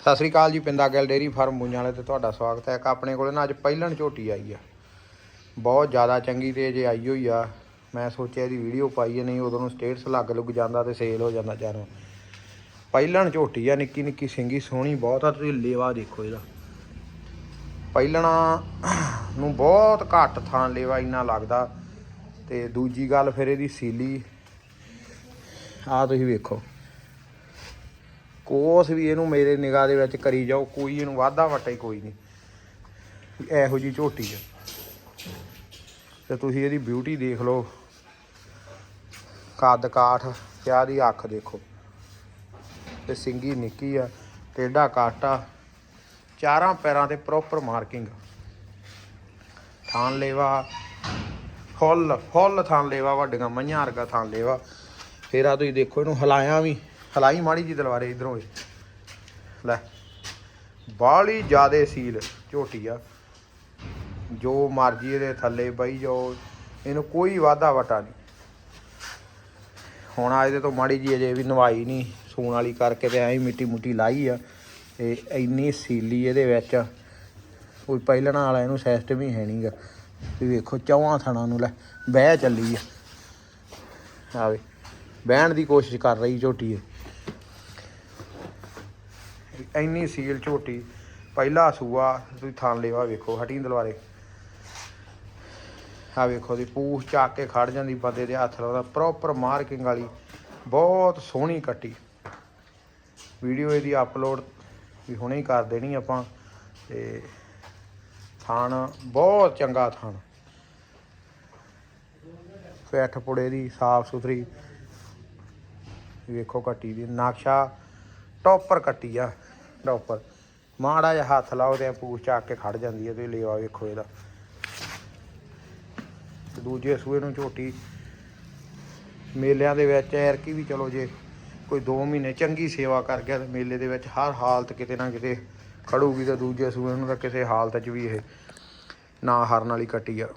ਸਤਿ ਸ੍ਰੀ ਅਕਾਲ ਜੀ ਪਿੰਦਾ ਗੈਲ dairy farm ਬੁੰਜਾਂ ਵਾਲੇ ਤੇ ਤੁਹਾਡਾ ਸਵਾਗਤ ਹੈ। ਇੱਕ ਆਪਣੇ ਕੋਲੇ ਨਾ ਅੱਜ ਪਹਿਲਣ ਝੋਟੀ ਆਈ ਆ। ਬਹੁਤ ਜ਼ਿਆਦਾ ਚੰਗੀ ਤੇ ਜੇ ਆਈ ਹੋਈ ਆ। ਮੈਂ ਸੋਚਿਆ ਇਹਦੀ ਵੀਡੀਓ ਪਾਈਏ ਨਹੀਂ ਉਦੋਂ ਨੂੰ ਸਟੇਟਸ ਲੱਗ ਲੁੱਗ ਜਾਂਦਾ ਤੇ ਸੇਲ ਹੋ ਜਾਂਦਾ ਚਾਰੋਂ। ਪਹਿਲਣ ਝੋਟੀ ਆ, ਨਿੱਕੀ ਨਿੱਕੀ ਸਿੰਗੀ ਸੋਹਣੀ, ਬਹੁਤ ਆ ਤੁਸੀਂ ਲੇਵਾ ਦੇਖੋ ਇਹਦਾ। ਪਹਿਲਣਾ ਨੂੰ ਬਹੁਤ ਘੱਟ ਥਾਂ ਲੇਵਾ ਇੰਨਾ ਲੱਗਦਾ। ਤੇ ਦੂਜੀ ਗੱਲ ਫਿਰ ਇਹਦੀ ਸੀਲੀ ਆ ਤੁਸੀਂ ਵੇਖੋ। ਕੋਸ ਵੀ ਇਹਨੂੰ ਮੇਰੇ ਨਿਗਾਹ ਦੇ ਵਿੱਚ ਕਰੀ ਜਾਓ, ਕੋਈ ਇਹਨੂੰ ਵਾਧਾ ਵਟਾ ਹੀ ਕੋਈ ਨਹੀਂ। ਇਹੋ ਜੀ ਝੋਟੀ ਆ। ਤੇ ਤੁਸੀਂ ਇਹਦੀ ਬਿਊਟੀ ਦੇਖ ਲਓ। ਕੱਦ ਕਾਠ ਤੇ ਆਹ ਦੀ ਅੱਖ ਦੇਖੋ। ਤੇ ਸਿੰਗੀ ਨਿੱਕੀ ਆ ਟੇਡਾ ਕਾਟਾ, ਚਾਰਾਂ ਪੈਰਾਂ ਤੇ ਪ੍ਰੋਪਰ ਮਾਰਕਿੰਗ ਥਾਨ ਲੇਵਾ, ਫੁੱਲ ਫੁੱਲ ਥਾਨ ਲੇਵਾ, ਵੱਡੀਆਂ ਮਈਆਂ ਵਰਗਾ ਥਾਨ ਲੇਵਾ। ਫੇਰ ਆ ਤੁਸੀਂ ਦੇਖੋ, ਇਹਨੂੰ ਹਲਾਇਆ ਵੀ। ਹਲਾਈ ਮਾੜੀ ਜੀ ਦਲਵਾਰੇ ਇਧਰੋਂ ਲੈ ਬਾਲੀ ਜਿਆਦੇ ਸੀਲ, ਝੋਟੀ ਆ। ਜੋ ਮਰਜ਼ੀ ਇਹਦੇ ਥੱਲੇ ਬਈ ਜਾਓ, ਇਹਨੂੰ ਕੋਈ ਵਾਧਾ ਵਟਾ ਨਹੀਂ। ਹੁਣ ਆ ਇਹਦੇ ਤੋਂ ਮਾੜੀ ਜੀ ਅਜੇ ਵੀ ਨਵਾਈ ਨਹੀਂ, ਸੂਣ ਵਾਲੀ ਕਰਕੇ ਤੇ ਐਂ ਮਿੱਟੀ ਮੁੱਟੀ ਲਾਈ ਆ। ਤੇ ਇੰਨੀ ਸੀਲੀ ਇਹਦੇ ਵਿੱਚ। ਕੋਈ ਪਹਿਲਣਾ ਵਾਲਾ ਇਹਨੂੰ ਸਿਸਟਮ ਹੀ ਹੈ ਨਹੀਂਗਾ। ਵੀ ਵੇਖੋ, ਚੌਹਾਂ ਥਣਾ ਨੂੰ ਲੈ, ਬਹਿ ਚੱਲੀ ਆ। ਆਵੇ, ਬਹਿਣ ਦੀ ਕੋਸ਼ਿਸ਼ ਕਰ ਰਹੀ ਝੋਟੀ ਇਹ। ਇੰਨੀ ਸੀਲ ਝੋਟੀ, ਪਹਿਲਾ ਸੂਆ ਤੁਸੀਂ ਥਾਂ ਲੇਵਾ ਵੇਖੋ, ਹਟੀ ਦਲਵਾਰੇ। ਆ ਵੇਖੋ ਦੀ ਪੂਛ ਚੱਕ ਕੇ ਖੜ ਜਾਂਦੀ ਬੰਦੇ ਦੇ ਹੱਥ ਲਾਉਂਦਾ ਪ੍ਰੋਪਰ ਮਾਰਕਿੰਗ ਵਾਲੀ, ਬਹੁਤ ਸੋਹਣੀ ਕੱਟੀ। ਵੀਡੀਓ ਇਹਦੀ ਅਪਲੋਡ ਵੀ ਹੁਣੇ ਹੀ ਕਰ ਦੇਣੀ ਆਪਾਂ, ਤੇ ਥਾਣ ਬਹੁਤ ਚੰਗਾ ਥਾਣ। ਫੈਟ ਪੁੜੇ ਦੀ ਸਾਫ਼ ਸੁਥਰੀ, ਵੇਖੋ ਕੱਟੀ ਦੀ, ਨਕਸ਼ਾ ਟੌਪਰ ਕੱਟੀ ਆ। ਟੌਪਰ ਮਾੜਾ ਜਿਹਾ ਹੱਥ ਲਾਓ ਤੇ ਪੂਛ ਚੱਕ ਕੇ ਖੜ ਜਾਂਦੀ ਹੈ ਤੁਸੀਂ ਲੇਵਾ ਵੇਖੋ ਇਹਦਾ। ਤੇ ਦੂਜੇ ਸੂਏ ਨੂੰ ਝੋਟੀ। ਮੇਲਿਆਂ ਦੇ ਵਿੱਚ ਐਰਕੀ ਵੀ ਚਲੋ ਜੇ ਕੋਈ 2 ਮਹੀਨੇ ਚੰਗੀ ਸੇਵਾ ਕਰ ਗਿਆ ਤੇ ਮੇਲੇ ਦੇ ਵਿੱਚ ਹਰ ਹਾਲਤ ਕਿਤੇ ਨਾ ਕਿਤੇ ਖੜੂਗੀ ਤਾਂ ਦੂਜੇ ਸੂਏ ਨੂੰ ਤਾਂ ਕਿਸੇ ਹਾਲਤ 'ਚ ਵੀ ਇਹ ਨਾ ਹਾਰਨ ਵਾਲੀ ਕੱਟੀ ਆ।